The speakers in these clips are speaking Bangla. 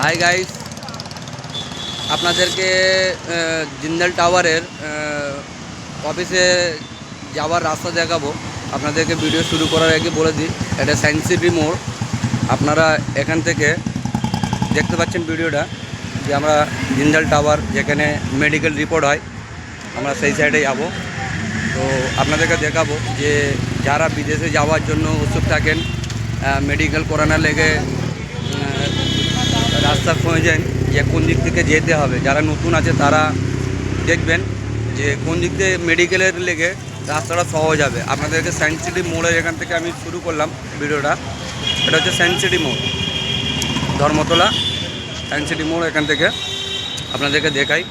হাই গাইস আপনাদেরকে জিন্দাল টাওয়ারের অফিসে যাওয়ার রাস্তা দেখাবো। আপনাদেরকে ভিডিও শুরু করার আগে বলে দিই, এটা সায়েন্স সিটি মোড় আপনারা এখান থেকে দেখতে পাচ্ছেন ভিডিওটা যে আমরা জিন্দাল টাওয়ার যেখানে মেডিকেল রিপোর্ট হয়, আমরা সেই সাইডে যাব। তো আপনাদেরকে দেখাবো যে যারা বিদেশে যাওয়ার জন্য উৎসুক থাকেন মেডিকেল করানোর লেগে রাস্তা খোঁজেন যে কোন দিক থেকে যেতে হবে, যারা নতুন আছে তারা দেখবেন যে কোন দিক থেকে মেডিকেলের লেগে রাস্তাটা সহজ হবে আপনাদেরকে সায়েন্স সিটি মোড়ের এখান থেকে আমি শুরু করলাম ভিডিওটা। এটা হচ্ছে সায়েন্স সিটি মোড় ধর্মতলা সায়েন্স সিটি মোড় এখান থেকে আপনাদেরকে দেখাই।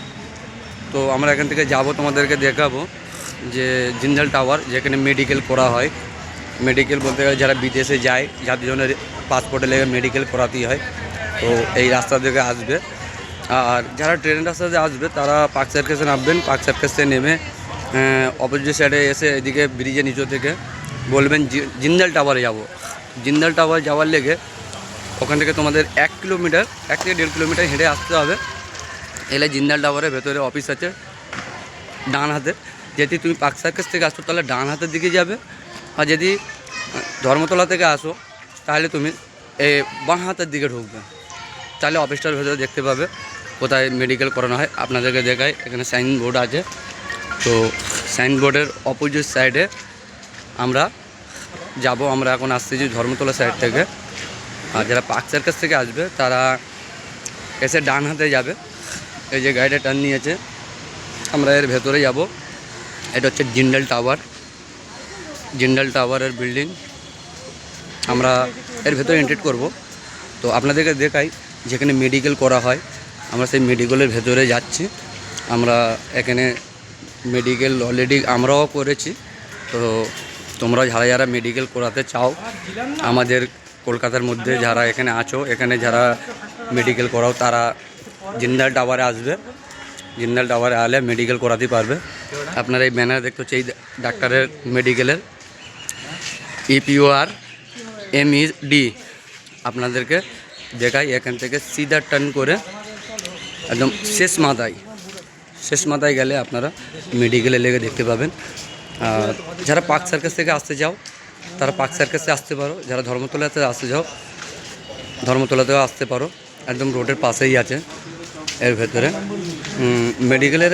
তো আমরা এখান থেকে যাব, তোমাদেরকে দেখাবো যে জিন্দাল টাওয়ার, যেখানে মেডিকেল করা হয়। মেডিকেল বলতে গেলে যারা বিদেশে যায় যাদের জন্য পাসপোর্টে লেগে মেডিকেল করাতেই হয়। তো এই রাস্তা থেকে আসবে। আর যারা ট্রেনের রাস্তাতে আসবে, তারা পার্ক সার্কাসে নামবেন। পার্ক সার্কাসে নেমে অপোজিট সাইডে এসে এদিকে ব্রিজের নিচু থেকে বলবেন জিন্দাল টাওয়ারে যাব। জিন্দাল টাওয়ার যাওয়ার লেগে ওখান থেকে তোমাদের এক কিলোমিটার, এক থেকে দেড় কিলোমিটার হেঁটে আসতে হবে। এলে জিন্দাল টাওয়ারের ভেতরে অফিস আছে, ডান হাতে। যদি তুমি পার্ক সার্কাস থেকে আসো তাহলে ডান হাতের দিকে যাবে। আর যদি ধর্মতলা থেকে আসো, তাহলে তুমি বাঁ হাতের দিকে ঢুকবে। তাহলে অফিসটার ভেতরে দেখতে পাবে কোথায় মেডিকেল করানো হয়। আপনাদেরকে দেখায় এখানে সাইন বোর্ড আছে। তো সাইন বোর্ডের অপোজিট সাইডে আমরা যাব, আমরা এখন আসতেছি ধর্মতলা সাইড থেকে। আর যারা পার্ক সার্কাস থেকে আসবে, তারা এসে ডান হাতে যাবে। এই যে গাড়িটা টার্ন নিয়েছে, আমরা এর ভেতরে যাব। এটা হচ্ছে জিন্ডাল টাওয়ার জিন্ডাল টাওয়ারের বিল্ডিং আমরা এর ভেতরে এন্ট্রি করব। তো আপনাদেরকে দেখাই যেখানে মেডিকেল করা হয়, আমরা সেই মেডিকেলের ভেতরে যাচ্ছি। আমরা এখানে মেডিকেল অলরেডি আমরাও করেছি। তো তোমরা যারা যারা মেডিকেল করাতে চাও, আমাদের কলকাতার মধ্যে যারা এখানে আছো, এখানে যারা মেডিকেল করাও, তারা জিন্দাল টাওয়ারে আসবে। জিন্দাল টাওয়ারে আলে মেডিকেল করাতে পারবে। আপনারা এই ব্যানার দেখতে হচ্ছে, এই ডাক্তারের মেডিকেলের ইপিওআর এম ডি আপনাদেরকে দেখাই, এখান থেকে সিধা টার্ন করে একদম শেষ মাথায় শেষ মাথায় গেলে আপনারা মেডিকেলে লেগে দেখতে পাবেন। আর যারা পার্ক সার্কাস থেকে আসতে যাও তারা পার্ক সার্কাসে আসতে পারো। যারা ধর্মতলাতে আসতে যাও ধর্মতলাতেও আসতে পারো। একদম রোডের পাশেই আছে, এর ভেতরে। মেডিকেলের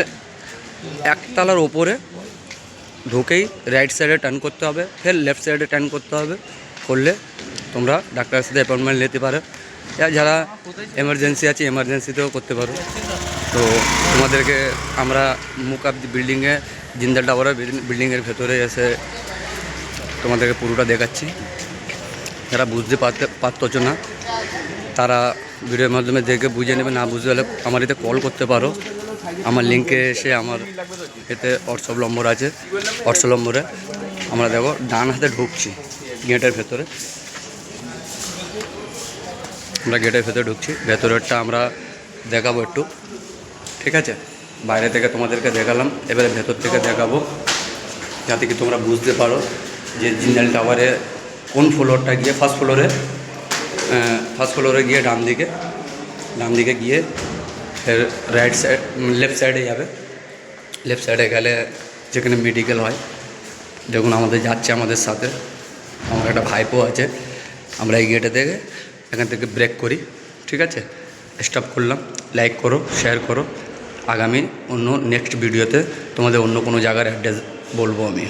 একতলার ওপরে ঢুকেই রাইট সাইডে টার্ন করতে হবে, ফের লেফট সাইডে টার্ন করতে হবে। করলে তোমরা ডাক্তারের সাথে অ্যাপয়েন্টমেন্ট নিতে পারো। যারা এমার্জেন্সি আছে এমার্জেন্সিতেও করতে পারো। তো তোমাদেরকে আমরা মুখ দি বিল্ডিংয়ে জিন্দাল টাওয়ারের বিল্ডিংয়ের ভেতরে এসে তোমাদেরকে পুরোটা দেখাচ্ছি। যারা বুঝতে পারতে পারতো না, তারা ভিডিওর মাধ্যমে দেখে বুঝে নেবে, না বুঝতে হলে আমার এতে কল করতে পারো। আমার লিঙ্কে এসে আমার এতে হোয়াটসঅ্যাপ নম্বর আছে। হোয়াটসঅ্যাপ নম্বরে আমরা দেখো, ডান হাতে ঢুকছি গেটের ভেতরে। আমরা গেটের ভেতরে ঢুকছি। ভেতরেরটা আমরা দেখাবো একটু। ঠিক আছে? বাইরে থেকে তোমাদেরকে দেখালাম। এবারে ভেতর থেকে দেখাবো। যাতে কি তোমরা বুঝতে পারো যে জিন্দাল টাওয়ারে কোন ফ্লোরটা গিয়ে ফার্স্ট ফ্লোরে ফার্স্ট ফ্লোরে গিয়ে ডান দিকে ডান দিকে গিয়ে ফের রাইট সাইড লেফট সাইডে যাবে। লেফট সাইডে গেলে যেখানে মেডিকেল হয়। দেখুন, আমাদের যাচ্ছে আমাদের সাথে। আমার একটা ভাইপো আছে। আমরা এই গেটে থেকে এখান থেকে ব্রেক করি, ঠিক আছে? স্টপ করলাম লাইক করো শেয়ার করো। আগামী অন্য নেক্সট ভিডিওতে তোমাদের অন্য কোনো জায়গার অ্যাড্রেস বলব আমি।